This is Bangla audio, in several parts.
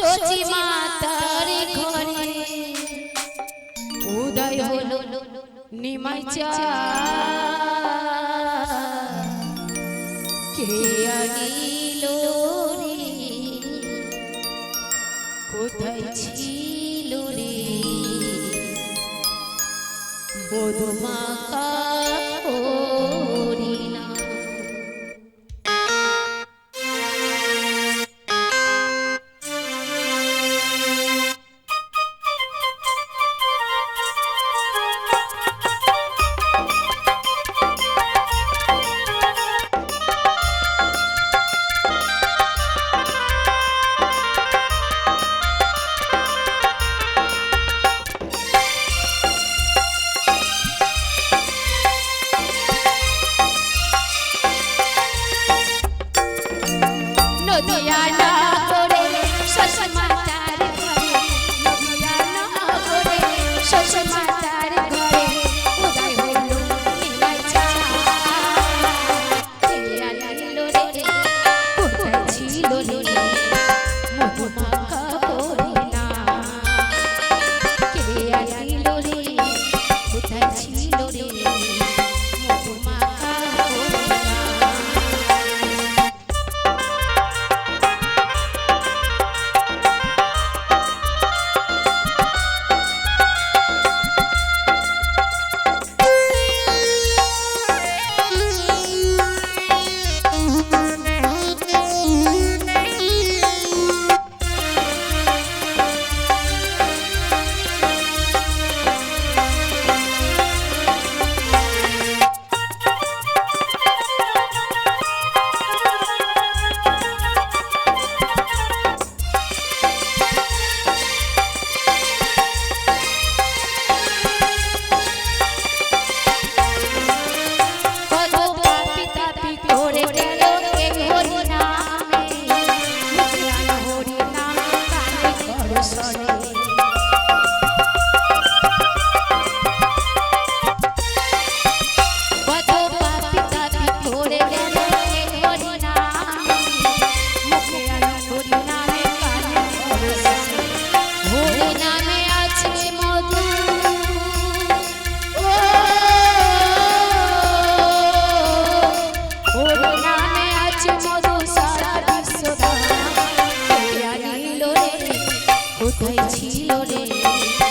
সচি মাতার ঘরে। উদয় হলো নিমাই চা। কে আনিল রে? কোথায় ছিল রে? বধুমাকা 在一起了。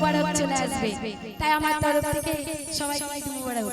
মুবারক চলে আসবে। তাই আমার তরফ থেকে সবাই সবাই মুবারক।